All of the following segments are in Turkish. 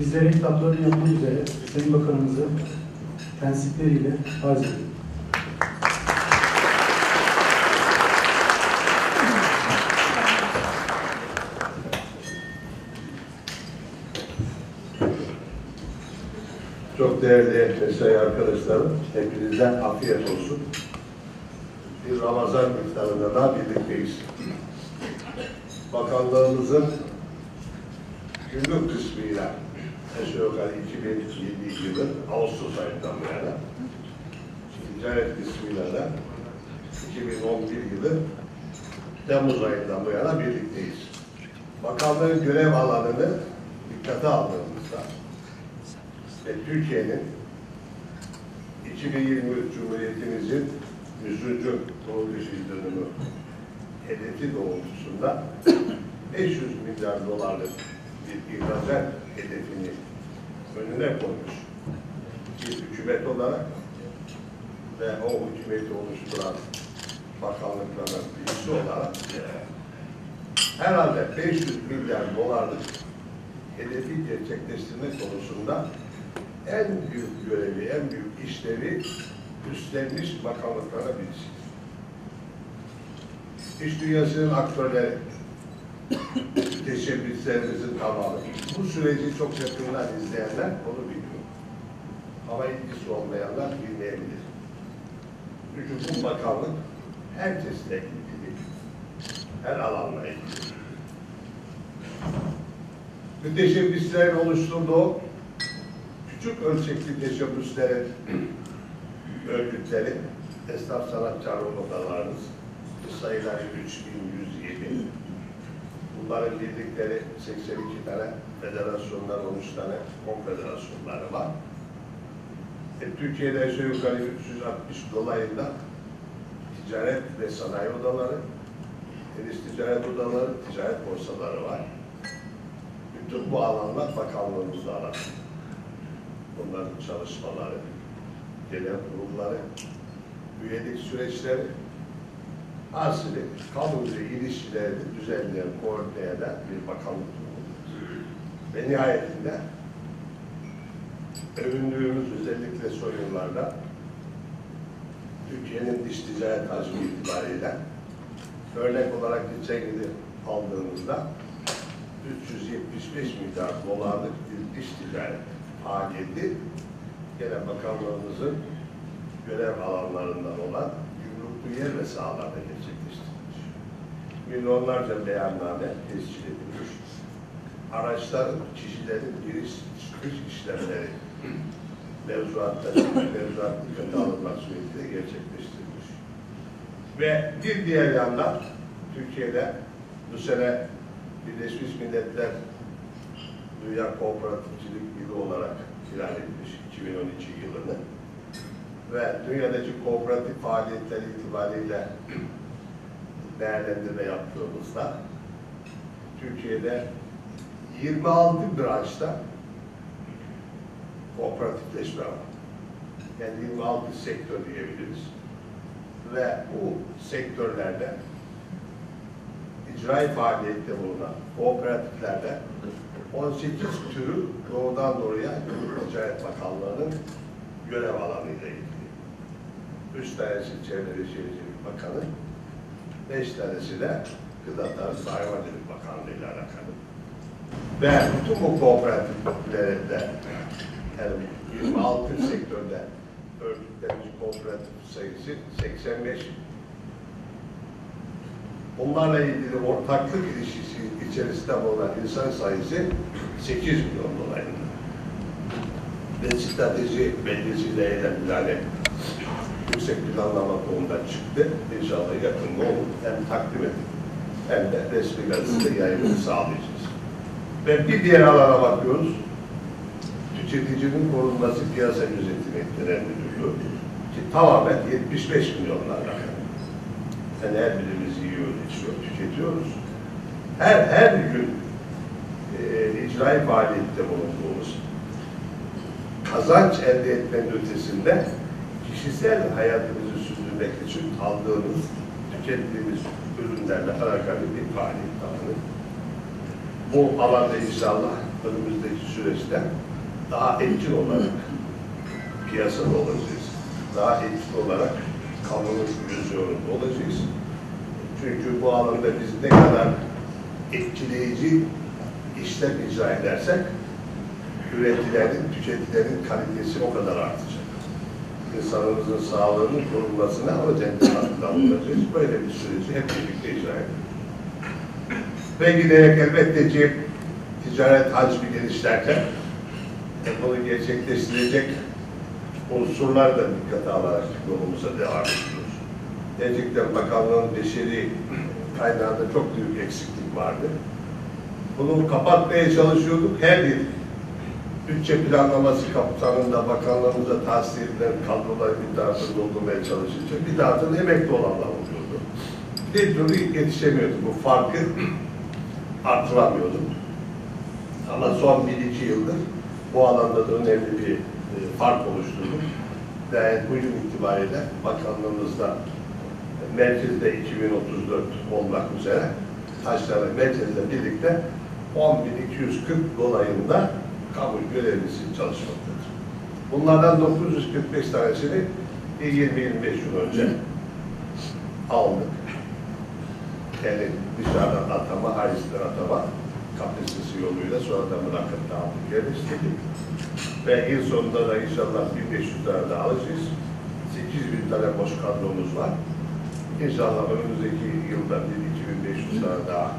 bizlere hitaplarını yapmak üzere Sayın Bakanımızı tensipleriyle arz ediyorum. Çok değerli mesai arkadaşlarım, hepinizden afiyet olsun. Bir Ramazan iftarında daha birlikteyiz. Bakanlığımızın günlük kısmıyla aşağı yukarı 2007 yılı Ağustos ayından bu yana, ticaret kısmıyla da 2011 yılı Temmuz ayından bu yana birlikteyiz. Bakanlığın görev alanını dikkate aldığımızda ve Türkiye'nin 2023 Cumhuriyetimizin 100. kuruluş yıl dönümü hedefi doğrultusunda 500 milyar dolarlık bir ihracat hedefini önüne koymuş bir hükümet olarak ve o hükümeti oluşturan bakanlıkların birisi olarak herhalde 500 milyar dolarlık hedefi gerçekleştirme konusunda en büyük görevi, en büyük işlevi üstlenmiş bakanlıklara birisi. İş dünyasının aktörleri, teşebbüslerimizin tamamı. Bu süreci çok yakından izleyenler onu biliyor. Ama ilgisi olmayanlar bilmeyebilir. Çünkü bu bakanlık herkesle ilgili, her alanla ilgili. Müteşebbislerin oluşturduğu küçük ölçekli teşebbüslerin örgütleri, esnaf sanatçı odalarımız, sayıları 3107. Bunların birlikleri 82 tane federasyonlar, 13 tane konfederasyonları var. E, Türkiye'de aşağı yukarı 360 dolayında ticaret ve sanayi odaları, deniz ticaret odaları, ticaret borsaları var. Bütün bu alanlar bakanlığımızda aranıyor bunların çalışmaları, genel kurulları, üyelik süreçleri, asili kamuca ilişkileri düzenleyen, koordine bir bakanlık. Ve nihayetinde övündüğümüz özellikle son yıllarda Türkiye'nin dış ticaret hacmi itibariyle örnek olarak geçen yılı aldığımızda 375 milyar dolarlık bir dış ticaret faaliyeti gene bakanlığımızın görev alanlarından olan yer ve sahalarda gerçekleştirilmiş. Milyonlarca beyanname tescil edilmiş. Araçların, kişilerin giriş çıkış işlemleri mevzuatta, mevzuat dikkate alınmak suretiyle gerçekleştirilmiş. Ve bir diğer yandan Türkiye'de bu sene Birleşmiş Milletler Dünya Kooperatifçilik Yılı olarak ilan etmiş 2012 yılını ve dünyadaki kooperatif faaliyetleri itibariyle değerlendirme yaptığımızda Türkiye'de 26 branşta kooperatifleşme var. Yani 26 sektör diyebiliriz. Ve bu sektörlerde icraî faaliyette bulunan kooperatiflerde 18 türü doğudan doğruya Ticaret Bakanlığı'nın görev alanıyla ilgili. Üç tanesi Çevre ve Şehircilik Bakanı, beş tanesi de Gıda Tarım Hayvancılık Bakanlığı ile alakalı. Ve bütün bu kooperatiflerinde yani 26 sektörde örgütlenmiş kooperatif sayısı 85 Bunlarla ilgili ortaklık ilişkisi içerisinde bulunan insan sayısı 8 milyon dolayında. Ve strateji belgesiyle eylem yüksek planlama konuda çıktı. İnşallah yakında olur. Hem takdim edin hem de resmi gazetede yayınını sağlayacağız. Ve bir diğer alana bakıyoruz. Tüketicinin korunması piyasa gözetimi genel müdürlüğü ki tamamen 75 milyonlarla. Yani her birimiz yiyoruz, içiyor, tüketiyoruz. Her her gün e, icraî faaliyette bulunduğumuz kazanç elde etmenin ötesinde kişisel hayatımızı sürdürmek için aldığımız, tükettiğimiz ürünlerle alakalı bir faaliyet alanı. bu alanda inşallah önümüzdeki süreçte daha etkin olarak piyasada olacağız. Daha etkin olarak kamunun vizyonunda olacağız. Çünkü bu alanda biz ne kadar etkileyici işlem icra edersek üretilerin, tüketilerin kalitesi o kadar artacak. İnsanımızın sağlığının korunmasına katkıda bulunacağız. Böyle bir süreci hep birlikte icra ediyoruz. Ve giderek elbette ki ticaret hacmi genişlerken e, bunu gerçekleştirecek unsurlar da dikkate alarak yolumuza devam ediyoruz. Gerçekten bakanlığın beşeri kaynağında çok büyük eksiklik vardı. Bunu kapatmaya çalışıyorduk. Her bir bütçe planlaması kapsamında bakanlığımıza tahsis edilen kadroları tarafta doldurmaya çalışınca bir taraftan emekli olanlar oluyordu. Bir türlü yetişemiyordu. Bu farkı artıramıyordu. Ama son bir iki yıldır bu alanda da önemli bir e, fark oluşturduk. Ve bugün itibariyle bakanlığımızda merkezde 2034 olmak üzere aşağıda merkezle birlikte 10.240 dolayında kamu görevlisi çalışmaktadır. Bunlardan 945 tanesini 20-25 yıl önce aldık. Yani dışarıdan atama, haizden atama kapasitesi yoluyla sonradan mülakatta aldık, yerleştirdik. Ve yıl sonunda da inşallah 1500 tane daha alacağız. 8000 tane boş kadromuz var. İnşallah önümüzdeki yılda bir 2500 tane daha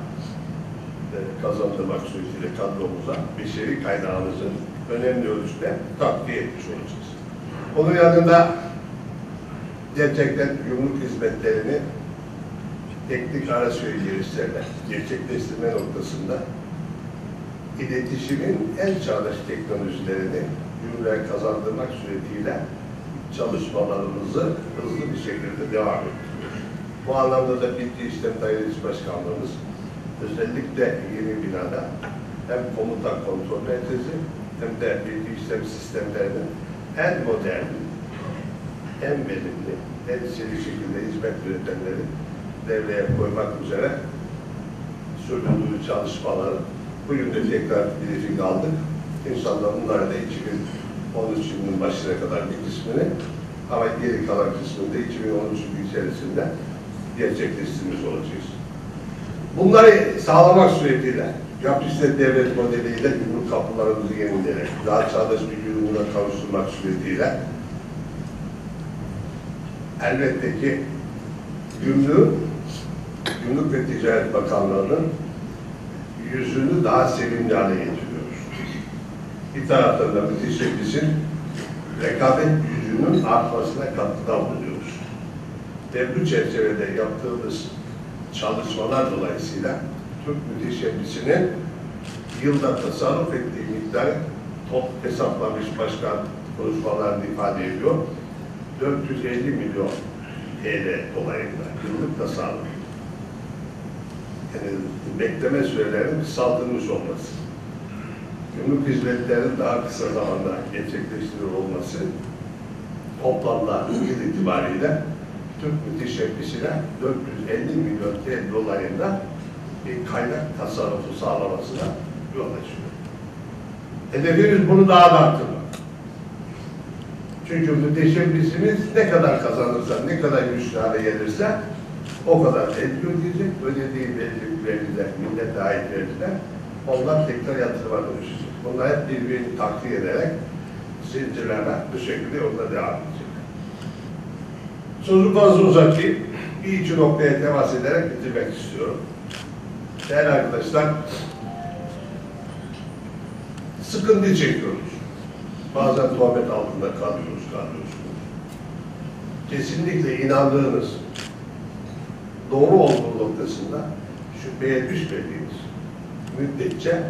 kazandırmak suretiyle kadromuza beşeri kaynağımızı önemli ölçüde takviye etmiş olacağız. Onun yanında gerçekten yumruk hizmetlerini teknik araç ve gelişlerle gerçekleştirme noktasında iletişimin en çağdaş teknolojilerini ürünler kazandırmak suretiyle çalışmalarımızı hızlı bir şekilde devam ettiriyoruz. Bu anlamda da Bilgi İşlem Dairesi Başkanlığımız özellikle yeni binada hem komuta kontrol merkezi hem de bilgi işlem sistemlerinin en modern, en verimli, en seri şekilde hizmet üretenleri devreye koymak üzere sürdürdüğü çalışmaları bugün de tekrar briefing aldık. İnşallah bunları da 2013 yılının başına kadar bir kısmını ama geri kalan kısmını da 2013 yılı içerisinde gerçekleştirmiş olacağız. Bunları sağlamak suretiyle yapışlı devlet modeliyle yumruk kapılarımızı yenileyerek, daha çağdaş bir yurumuna kavuşturmak suretiyle elbette ki gümrük, Gümrük ve Ticaret Bakanlığı'nın yüzünü daha sevimli hale getiriyoruz. Bir taraftan da müteşebbisin rekabet gücünün artmasına katkıda bulunuyoruz. Ve bu çerçevede yaptığımız çalışmalar dolayısıyla Türk müteşebbisinin yılda tasarruf ettiği miktarı top hesaplamış başkan konuşmalarında ifade ediyor. 450 milyon TL dolayında yıllık tasarruf. Yani bekleme sürelerinin kısaltılmış olması. Gümrük hizmetlerinin daha kısa zamanda gerçekleştirilir olması toplamda yıl itibariyle Türk müteşebbisine 450 milyon TL dolayında bir kaynak tasarrufu sağlamasına yol açıyor. Hedefimiz bunu daha da arttırmak. Çünkü müteşebbisimiz ne kadar kazanırsa, ne kadar güçlü gelirse o kadar vergi ödeyecek, ödediği vergi vergiler, millete ait vergiler, onlar tekrar yatırıma dönüşecek. Bunlar hep birbirini takdir ederek zincirleme bu şekilde yolda devam edecek. Sözü fazla uzatayım. Bir iki noktaya temas ederek bitirmek istiyorum. Değerli arkadaşlar, sıkıntı çekiyoruz. Bazen tuhafet altında kalıyoruz, kalıyorsunuz. Kesinlikle inandığınız, doğru olduğu noktasında şüpheye düşmediğiniz müddetçe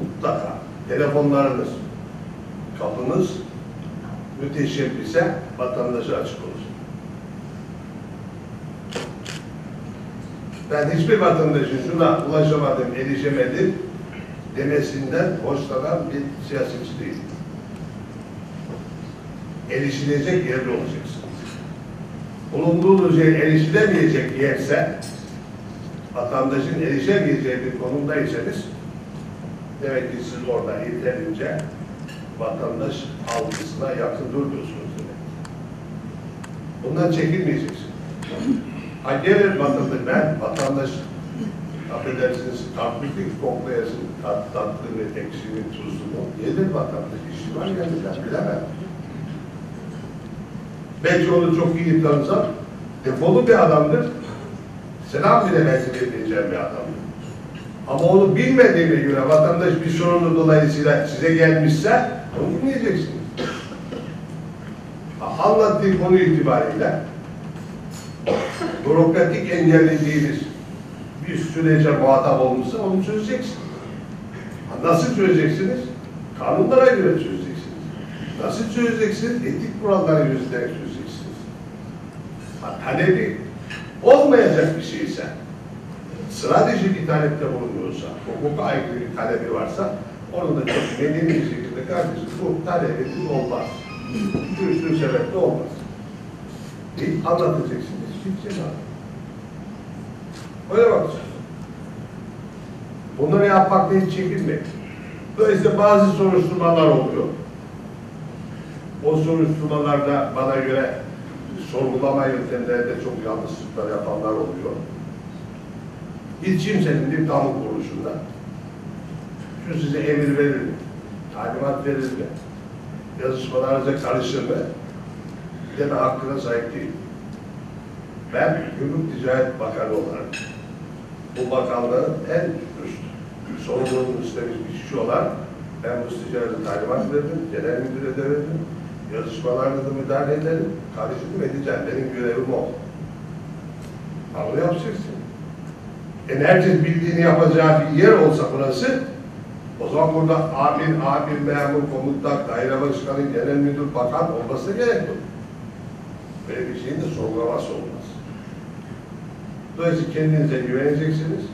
mutlaka telefonlarınız, kapınız müteşebbise vatandaşa açık olsun. Ben hiçbir vatandaşın şuna ulaşamadım, erişemedim demesinden hoşlanan bir siyasetçi değilim. Erişilecek yerde olacaksınız. Bulunduğunuz yer erişilemeyecek yerse, vatandaşın erişemeyeceği bir konumdaysanız Demek ki siz orada yeterince vatandaş algısına yakın durmuyorsunuz demek. Bundan çekinmeyeceksin. Ha gelir vatandaş, ben vatandaş affedersiniz tatlıklık koklayasın, tat, tatlını, ekşini, tuzunu. Gelir vatandaş, işi var yani ben bilemem. Belki onu çok iyi tanısam, defolu bir adamdır. Selam bile belki vermeyeceğim bir adamdır. Ama onu bilmediğine göre vatandaş bir sorunu dolayısıyla size gelmişse onu dinleyeceksiniz. Anlattığı konu itibariyle bürokratik engellediğiniz bir sürece muhatap olmuşsa onu çözeceksiniz. Nasıl çözeceksiniz? Kanunlara göre çözeceksiniz. Nasıl çözeceksiniz? Etik kurallara yüzünden çözeceksiniz. Ha, talebi olmayacak bir şeyse, dışı bir talepte bulunuyorsa, hukuka aykırı bir talebi varsa, onu da çok medeni bir şekilde kardeşim bu talebiniz olmaz. Şu şu sebeple olmaz. Deyip anlatacaksınız. Şey var. Öyle bakacağız. Bunları yapmakta hiç çekinmeyin. Dolayısıyla bazı soruşturmalar oluyor. O soruşturmalarda bana göre sorgulama yöntemlerinde çok yanlışlıklar yapanlar oluyor. Hiç kimsenin bir kamu kuruluşunda şu size emir verir mi? Talimat verir mi? Yazışmalarınıza karışır mı? Deme hakkına sahip değil. Ben Gümrük Ticaret Bakanı olarak bu bakanlığın en üst sorumluluğunu üstlenmiş bir kişi olan ben bu ticarete talimat verdim, genel müdüre de verdim. Yazışmalarına da müdahale ederim. Karışıklık edeceğim. Benim görevim o. Ama yapacaksın. E herkes bildiğini yapacağı bir yer olsa burası, o zaman burada amir, amir, memur, komutan, daire başkanı, genel müdür, bakan olması gerek yok. Böyle bir şeyin de sorgulaması olmaz. Dolayısıyla kendinize güveneceksiniz,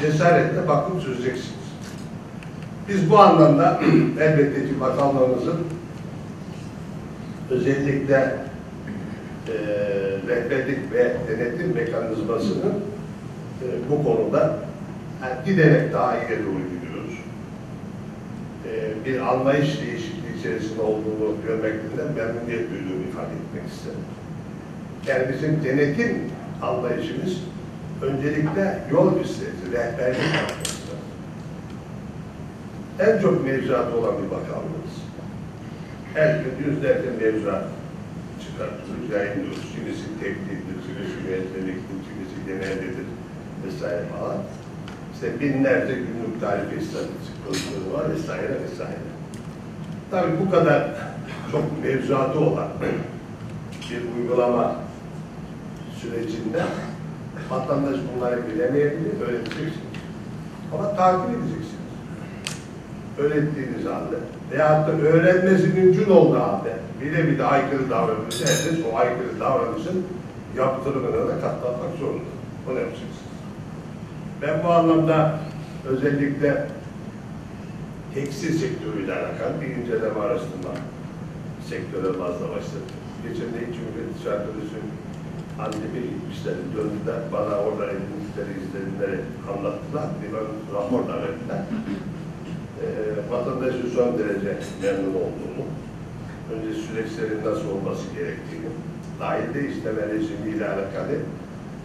cesaretle bakıp çözeceksiniz. Biz bu anlamda elbette ki bakanlığımızın özellikle e, rehberlik ve denetim mekanizmasının e, bu konuda yani giderek daha ileri gidiyoruz. E, bir anlayış değişikliği içerisinde olduğunu görmekten memnuniyet duyduğumu ifade etmek isterim. Yani bizim denetim anlayışımız öncelikle yol gösterici, rehberlik yapması. En çok mevzuatı olan bir bakanlığımız. Her gün yüzlerce mevzuat çıkartıyoruz, yayınlıyoruz. Kimisi tekliftir, kimisi müezzeliktir, kimisi geneldedir vesaire falan. İşte binlerce günlük tarife istatistik konuları var vesaire vesaire. Tabii bu kadar çok mevzuatı olan bir uygulama sürecinde vatandaş bunları bilemeyebilir, öğreteceksiniz. Ama takip edeceksiniz. Öğrettiğiniz halde veyahut da öğrenmesi mümkün olduğu halde bile bile aykırı davranırsa herkes o aykırı davranışın yaptırımına da katlanmak zorunda. Bunu yapacaksınız. Ben bu anlamda özellikle tekstil sektörüyle alakalı bir inceleme araştırma sektöre fazla başladı. Geçen de iki müfettiş arkadaşım Antep'e gitmişler, döndüler, bana orada edindikleri izlenimleri anlattılar, bir ön rapor da verdiler. E, vatandaşın son derece memnun olduğunu, önce süreçlerin nasıl olması gerektiğini, dahil de işleme rejimiyle alakalı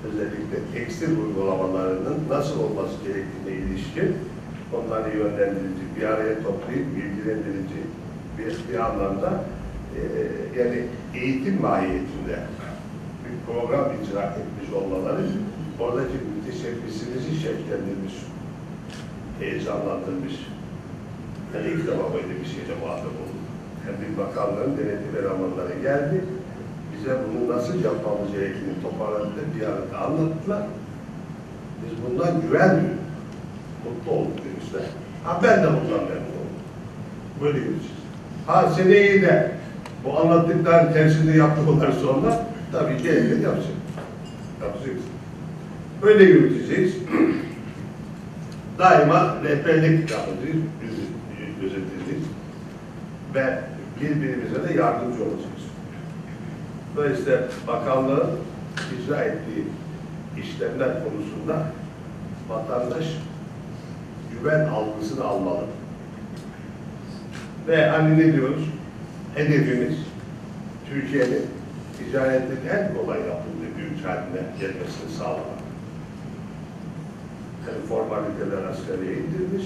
özellikle tekstil uygulamalarının nasıl olması gerektiğine ilişkin onları yönlendirici, bir araya toplayıp bilgilendirici bir, bir anlamda e, yani eğitim mahiyetinde bir program icra etmiş olmaları oradaki müteşebbisinizi şevklendirmiş, heyecanlandırmış. Yani ilk defa böyle bir şeyle muhatap oldum. Hem bir bakanlığın denetim elemanları geldi, bize bunu nasıl yapmamız gerektiğini toparladılar, bir arada anlattılar. Biz bundan güven. Mutlu olduk demişler. Ha ben de bundan memnun oldum. Böyle yürüyeceğiz. Ha seneyi de bu anlattıkların tersini yaptıkları sonra tabii gerekli yapacak. Yapacağız. Böyle yürüteceğiz. Daima rehberlik yapacağız, gözeteceğiz ve birbirimize de yardımcı olacağız. Dolayısıyla bakanlığın icra ettiği işlemler konusunda vatandaş güven algısını almalı. Ve hani ne diyoruz? Hedefimiz Türkiye'nin ticaretin en kolay yapıldığı ülke haline gelmesini sağlamak. Yani formaliteler asgariye indirilmiş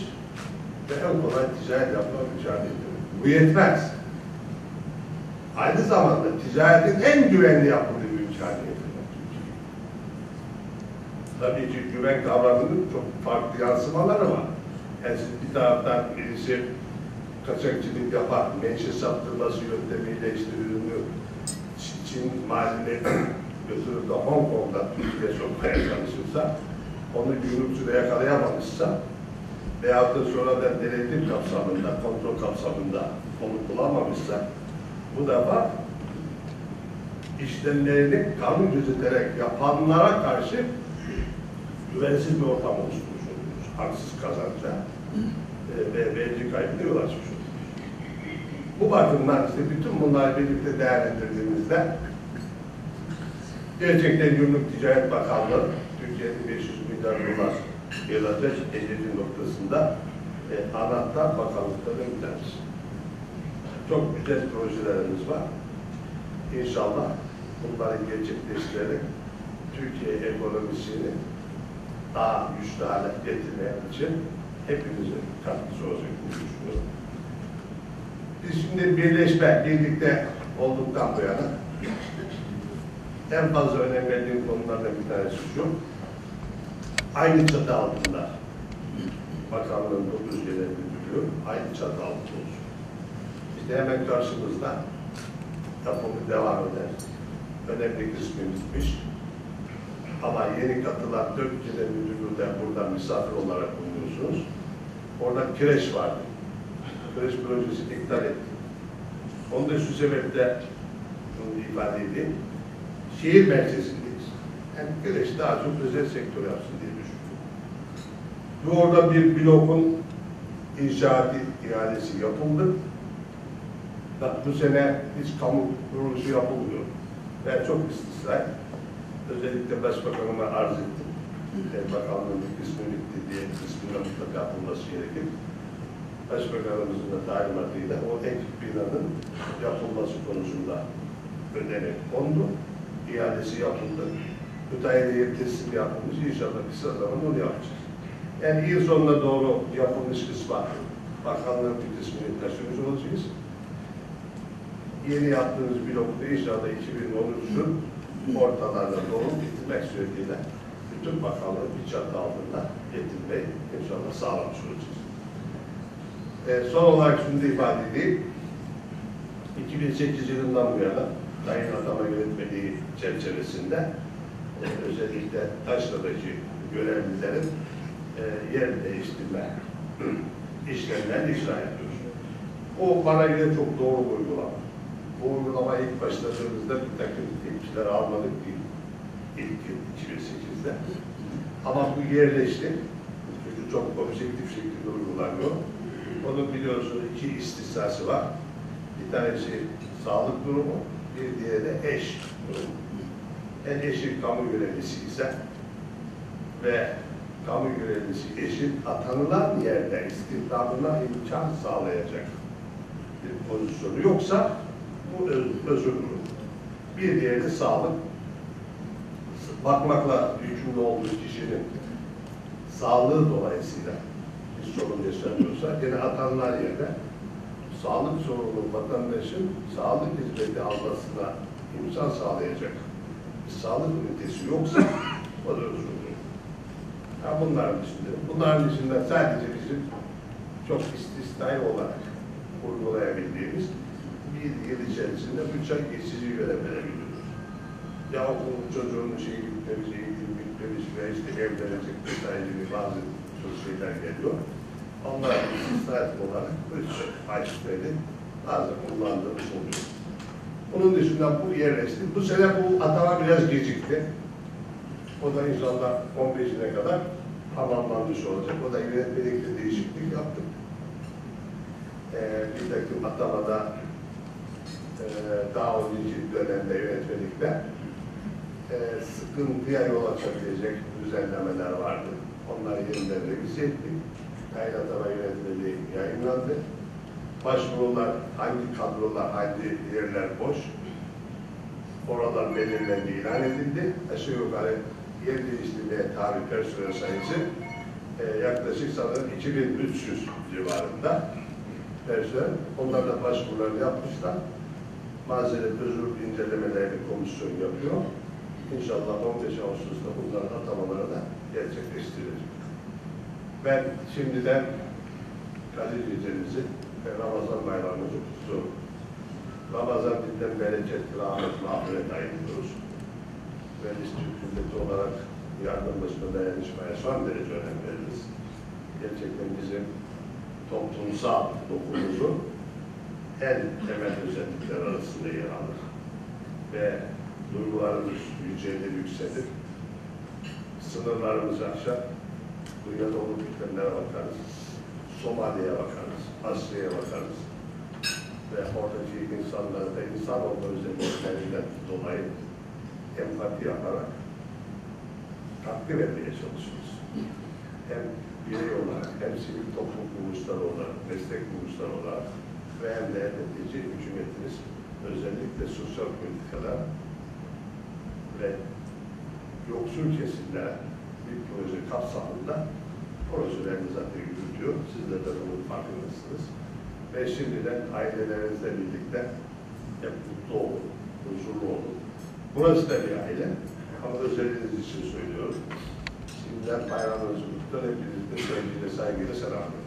ve en kolay ticaret yapmak mücadele ediyor. Bu yetmez. Aynı zamanda ticaretin en güvenli yapıldığı ülke haline getirmek Türkiye. Tabii ki güven kavramının çok farklı yansımaları var. Yani bir taraftan birisi kaçakçılık yapar, menşe saptırması yöntemiyle işte ürünü Çin- malini götürüp de Hong Kong'dan Türkiye'ye sokmaya çalışırsa, onu gümrükçüde yakalayamamışsa veyahut da sonradan denetim kapsamında, kontrol kapsamında onu bulamamışsa bu defa işlemlerini kanun gözeterek yapanlara karşı güvensiz bir ortam oluşturmuş oluyoruz. Haksız kazanca e, ve yol açmış oluyoruz. Bu bakımdan işte bütün bunları birlikte değerlendirdiğimizde gerçekten Gümrük Ticaret Bakanlığı Türkiye'nin 500 milyar dolar yılacak hedefi noktasında e, anahtar bakanlıkların tanesi. Çok güzel projelerimiz var. İnşallah bunları gerçekleştirerek Türkiye ekonomisini daha güçlü hale getirmek için hepimizin katkısı olacak diye düşünüyorum. Biz şimdi birleşme, birlikte olduktan bu yana en fazla önem verdiğim konulardan bir tanesi şu. Aynı çatı altında bakanlığın 9 genel müdürlüğü aynı çatı altında olsun. İşte hemen karşımızda yapımı devam eder. Önemli kısmı bitmiş. Ama yeni katılan dört genel müdürlüğü de burada misafir olarak bulunuyorsunuz. Orada kireç vardı. Kireç projesi iptal etti. Onu da şu sebeple bunu ifade edeyim. Şehir merkezindeyiz. Yani kireç daha çok özel sektör yapsın diye düşünüyorum. Ve orada bir blokun inşaatı ihalesi yapıldı. Bak bu sene hiç kamu kuruluşu yapılmıyor. Ben çok istisnai. Özellikle Başbakanıma arz ettim. Bakanlığın bir kısmı bitti diye kısmında mutlaka yapılması gerekir. Başbakanımızın da talimatıyla o ek binanın yapılması konusunda ödenek kondu. İadesi yapıldı. Müteahhideye teslim yapılmış. İnşallah kısa zamanda onu yapacağız. Yani yıl sonuna doğru yapılmış kısma bakanlığın bir kısmını taşımış olacağız. Yeni yaptığımız blokta inşallah 2013'ün ortalarına doğru bitirmek suretiyle bütün bakanlığı bir çatı altında getirmeyi inşallah sağlamış olacağız. Ee, son olarak şunu da ifade edeyim. 2008 yılından bu yana Sayın Atama Yönetmeliği çerçevesinde e, özellikle Taşra'daki görevlilerin e, yer değiştirme işlemlerini icra ediyoruz. O bana göre çok doğru bir uygulama. Bu uygulama ilk başladığımızda bir takım tepkiler almadık değil. İlk yıl 2008'de. Ama bu yerleşti. Çünkü çok objektif şekilde uygulanıyor. Onun biliyorsunuz iki istisnası var. Bir tanesi sağlık durumu, bir diğeri de eş durumu. En eşi kamu görevlisi ise ve kamu görevlisi eşin atanılan yerde istihdamına imkan sağlayacak bir pozisyonu yoksa bu öz, özür durumu. Bir diğeri de sağlık. Bakmakla yükümlü olduğu kişinin sağlığı dolayısıyla sorun yaşamıyorsa yine atanılan yerde sağlık sorunu vatandaşın sağlık hizmeti almasına imkan sağlayacak bir sağlık ünitesi yoksa o da özür durumu. Ha bunların dışında, bunların dışında sadece bizim çok istisnai olarak uygulayabildiğimiz bir yıl içerisinde üç ay geçici görev verebiliyoruz. Ya okulun çocuğunun şeyi bitmemiş, eğitim bitmemiş ve işte evlenecek vesaire gibi bazı söz şeyler geliyor. Onlar istisnai olarak üç süreli bazen kullandığımız oluyor. Bunun dışında bu yerleşti. Bu sene bu atama biraz gecikti. O da inşallah 15'ine kadar tamamlanmış olacak. O da yönetmelikte değişiklik yaptık. Ee, bir takım atamada e, daha önceki dönemde yönetmelikte e, sıkıntıya yol açabilecek düzenlemeler vardı. Onları yeniden revize ettik. Kaynatama yönetmeliği yayınlandı. Başvurular, hangi kadrolar, hangi yerler boş, oralar belirlendi, ilan edildi. Aşağı yukarı yer değiştirmeye tabi personel sayısı e, yaklaşık sanırım 2300 civarında personel. Onlar da başvurularını yapmışlar. Mazeret özür incelemelerini komisyon yapıyor. İnşallah 15 Ağustos'ta bunların atamaları da gerçekleştirilecek. Ben şimdiden Kadir Gecenizi ve Ramazan bayramınızı kutluyorum. Ramazan bizden bereket, rahmet, mağfiret ayırıyoruz. Ve biz Türk milleti olarak yardımlaşma, dayanışmaya son derece önem veririz. Gerçekten bizim toplumsal dokunumuzu en temel özellikler arasında yer alır. Ve duygularımız yücelir, yükselir. Sınırlarımızı aşar. Dünyada olup bitenlere bakarız. Somali'ye bakarız, Asya'ya bakarız. Ve oradaki insanlara da insan olma özelliklerinden dolayı empati yaparak katkı vermeye çalışıyoruz. Hem birey olarak, hem sivil toplum kuruluşları olarak, meslek kuruluşları olarak ve hem de netice hükümetimiz özellikle sosyal politikalar ve yoksul kesimlere bir proje kapsamında projelerini zaten yürütüyor. Sizler de bunun farkındasınız. Ve şimdiden ailelerinizle birlikte hep mutlu olun, huzurlu olun. Burası da bir aile. Ama özeliniz için söylüyorum. Şimdiden bayramınızı kutlar. Hepinizi de sevgiyle, saygıyla selamlıyorum.